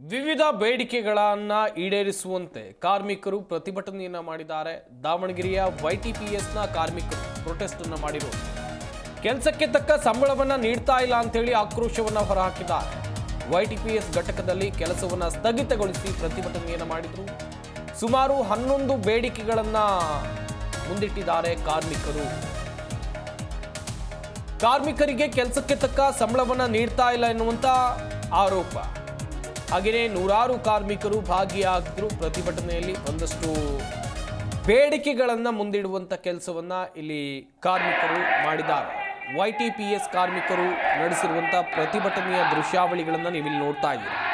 ವಿವಿಧ ಬೇಡಿಕೆಗಳನ್ನು ಈಡೇರಿಸುವಂತೆ ಕಾರ್ಮಿಕರು ಪ್ರತಿಭಟನೆಯನ್ನ ಮಾಡಿದ್ದಾರೆ. ದಾವಣಗೆರೆಯ ವೈಟಿಪಿಎಸ್ನ ಕಾರ್ಮಿಕರು ಪ್ರೊಟೆಸ್ಟ್ ಮಾಡಿದರು ಕೆಲಸಕ್ಕೆ ತಕ್ಕ ಸಂಬಳವನ್ನು ನೀಡ್ತಾ ಇಲ್ಲ ಅಂತೇಳಿ ಆಕ್ರೋಶವನ್ನು ಹೊರಹಾಕಿದ್ದಾರೆ. ವೈಟಿಪಿಎಸ್ ಘಟಕದಲ್ಲಿ ಕೆಲಸವನ್ನು ಸ್ಥಗಿತಗೊಳಿಸಿ ಪ್ರತಿಭಟನೆಯನ್ನು ಮಾಡಿದರು. ಸುಮಾರು ಹನ್ನೊಂದು ಬೇಡಿಕೆಗಳನ್ನ ಮುಂದಿಟ್ಟಿದ್ದಾರೆ ಕಾರ್ಮಿಕರು. ಕಾರ್ಮಿಕರಿಗೆ ಕೆಲಸಕ್ಕೆ ತಕ್ಕ ಸಂಬಳವನ್ನು ನೀಡ್ತಾ ಇಲ್ಲ ಎನ್ನುವಂಥ ಆರೋಪ. ಹಾಗೆಯೇ ನೂರಾರು ಕಾರ್ಮಿಕರು ಭಾಗಿಯಾಗಿದ್ರು ಪ್ರತಿಭಟನೆಯಲ್ಲಿ. ಒಂದಷ್ಟು ಬೇಡಿಕೆಗಳನ್ನು ಮುಂದಿಡುವಂಥ ಕೆಲಸವನ್ನ ಇಲ್ಲಿ ಕಾರ್ಮಿಕರು ಮಾಡಿದ್ದಾರೆ. ವೈ ಕಾರ್ಮಿಕರು ನಡೆಸಿರುವಂಥ ಪ್ರತಿಭಟನೆಯ ದೃಶ್ಯಾವಳಿಗಳನ್ನು ನೀವಿಲ್ಲಿ ನೋಡ್ತಾ ಇದ್ದೀರಿ.